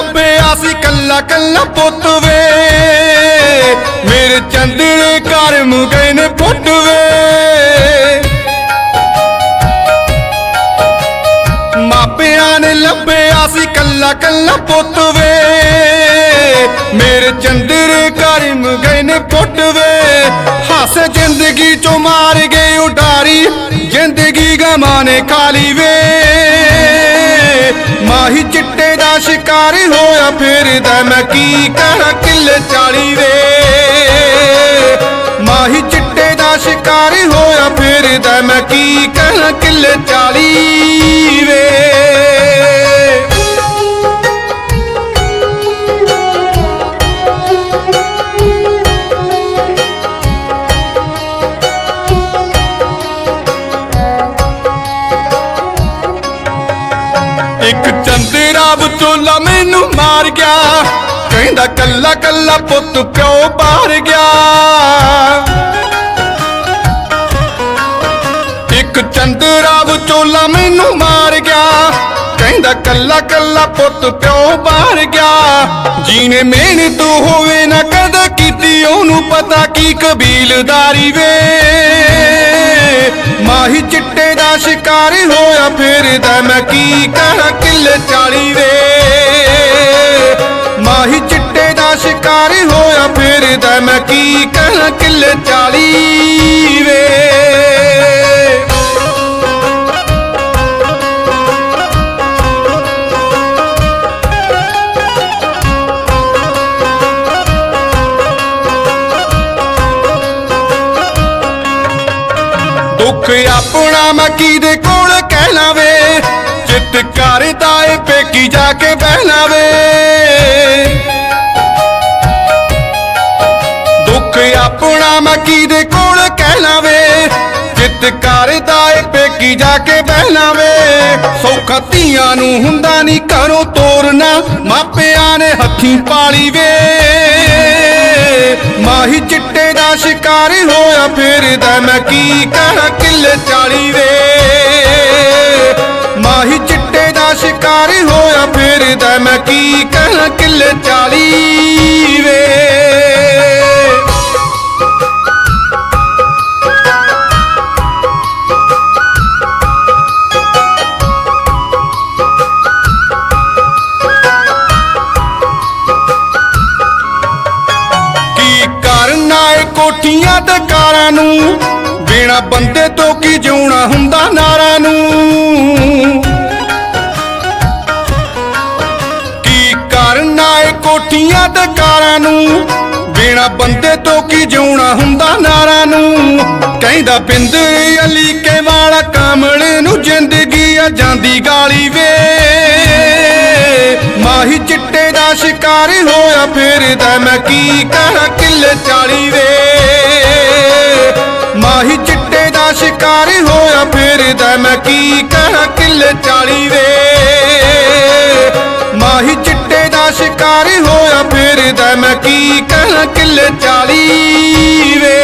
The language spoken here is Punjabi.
ਮਾਪਿਆਂ ਨੇ ਲੱਭਿਆ ਸੀ ਕੱਲਾ ਕੱਲਾ ਪੁੱਤ ਵੇ। ਮੇਰੇ ਚੰਦਰੇ ਕਰਮ ਗਏ ਨੇ ਪੁੱਤ ਵੇ। ਮਾਪਿਆਂ ਨੇ ਲੱਭਿਆ ਸੀ ਕੱਲਾ ਕੱਲਾ ਪੁੱਤ ਵੇ। ਮੇਰੇ ਚੰਦਰੇ ਕਰਮ ਗਏ ਨੇ ਪੁੱਤ ਵੇ। ਹੱਸ ਜ਼ਿੰਦਗੀ ਚੋਂ ਮਾਰ ਗਏ ਉਡਾਰੀ। ਜ਼ਿੰਦਗੀ ਗਮਾਂ ਨੇ ਖਾਲੀ ਫਿਰਦਾ ਮੈਂ ਕੀ ਕਹਾਂ ਕਿੱਲ ਚਾਲੀ ਵੇ? ਮਾਹੀ ਚਿੱਟੇ ਦਾ ਸ਼ਿਕਾਰ ਹੋਇਆ ਫਿਰਦਾ ਮੈਂ ਕੀ ਕਹਾਂ ਕਿੱਲ ਚਾਲੀ ਇੱਕ ਚੰਦਰਾ ਬਚੋਲਾ ਮੈਨੂੰ ਮਾਰ ਗਿਆ। ਕਹਿੰਦਾ ਕੱਲਾ ਕੱਲਾ ਪੁੱਤ ਪਿਓ ਬਾਹਰ ਗਿਆ? ਇੱਕ ਚੰਦਰਾ ਬਚੋਲਾ ਮੈਨੂੰ ਮਾਰ ਗਿਆ। ਕਹਿੰਦਾ ਕੱਲਾ ਕੱਲਾ ਪੁੱਤ ਪਿਓ ਬਾਹਰ ਗਿਆ? ਜੀਨੇ ਮਿਹਨਤ ਹੋਵੇ ਨਾ ਕਦੇ ਕੀਤੀ, ਉਹਨੂੰ ਪਤਾ ਕੀ ਕਬੀਲਦਾਰੀ ਵੇ। ਮਾਹੀ ਚਿੱਟੇ ਦਾ ਸ਼ਿਕਾਰੀ ਹੋਇਆ ਫਿਰਦਾ, ਮੈਂ ਕੀ ਕਰਾਂ ਕਿੱਲੇ ਚਾਲੀ ਵੇ? ਮਾਹੀ ਚਿੱਟੇ ਦਾ ਸ਼ਿਕਾਰੀ ਹੋਇਆ ਫਿਰਦਾ, ਮੈਂ ਕੀ ਕਰਾਂ ਕਿੱਲੇ ਚਾਲੀ ਵੇ? ਦੁੱਖ ਆਪਣਾ ਮੈਂ ਕਿਹਦੇ ਕੋਲ ਕਹਿਣਾ ਵੇ ਚਿੱਤ ਕਰਦਾ ਏ ਪੇਕੀ ਜਾ ਕੇ ਬਹਿਣਾ ਵੇ ਦੁੱਖ ਆਪਣਾ ਮੈਂ ਕਿਹਦੇ ਕੋਲ ਕਹਿਣਾ ਵੇ ਚਿੱਤ ਕਰਦਾ ਏ ਪੇਕੀ ਜਾ ਕੇ ਬਹਿਣਾ ਵੇ ਸੌਖਾ ਧੀਆਂ ਨੂੰ ਹੁੰਦਾ ਨਹੀਂ ਘਰੋਂ ਤੋਰਨਾ ਮਾਪਿਆਂ ਨੇ ਹੱਥੀਂ ਪਾਲੀ ਵੇ। ਦਾ ਸ਼ਿਕਾਰੀ ਹੋਇਆ ਫਿਰਦਾ ਮੈਂ ਕੀ ਕਰਾਂ? ਕਿੱਲੇ ਚਾਲੀ ਵੇ। ਮਾਹੀ ਚਿੱਟੇ ਦਾ ਸ਼ਿਕਾਰੀ ਹੋਇਆ ਫਿਰਦਾ ਮੈਂ ਕੀ ਕਰਾਂ? ਕਿੱਲੇ ਚਾਲੀ ਵੇ। ਕੋਠੀਆਂ ਕਾਰਾਂ ਨੂੰ, ਬਿਨਾ ਬੰਦੇ ਤੋਂ ਕੀ ਜਿਉਣਾ ਹੁੰਦਾ ਨਾਰਾਂ ਨੂੰ? ਕੀ ਕਰਨਾ ਏ ਕੋਠੀਆਂ ਤੇ ਕਾਰਾਂ ਨੂੰ, ਬਿਨਾ ਬੰਦੇ ਤੋਂ ਕੀ ਜਿਉਣਾ ਹੁੰਦਾ ਨਾਰਾਂ ਨੂੰ? ਕਹਿੰਦਾ ਬਿੰਦਰ ਅਲੀ ਕੇ ਵਾਲਾ ਕਾਮਲੇ ਨੂੰ ਜ਼ਿੰਦਗੀ ਆ ਜਾਂਦੀ ਗਾਲੀ ਵੇ। ਮਾਹੀ ਚਿੱਟੇ ਦਾ ਸ਼ਿਕਾਰੀ ਹੋਇਆ ਫਿਰਦਾ ਮੈਂ ਕੀ ਕਰਾਂ ਕਿੱਲੇ ਚਾਲੀ ਵੇ। ਮਾਹੀ ਚਿੱਟੇ ਦਾ ਸ਼ਿਕਾਰੀ ਹੋਇਆ ਫਿਰਦਾ ਮੈਂ ਕੀ ਕਰਾਂ ਕਿੱਲੇ ਚਾਲੀ ਵੇ? ਮਾਹੀ ਚਿੱਟੇ ਦਾ ਸ਼ਿਕਾਰੀ ਹੋਇਆ ਫਿਰਦਾ ਮੈਂ ਕੀ ਕਰਾਂ ਕਿੱਲੇ ਚਾਲੀ ਵੇ?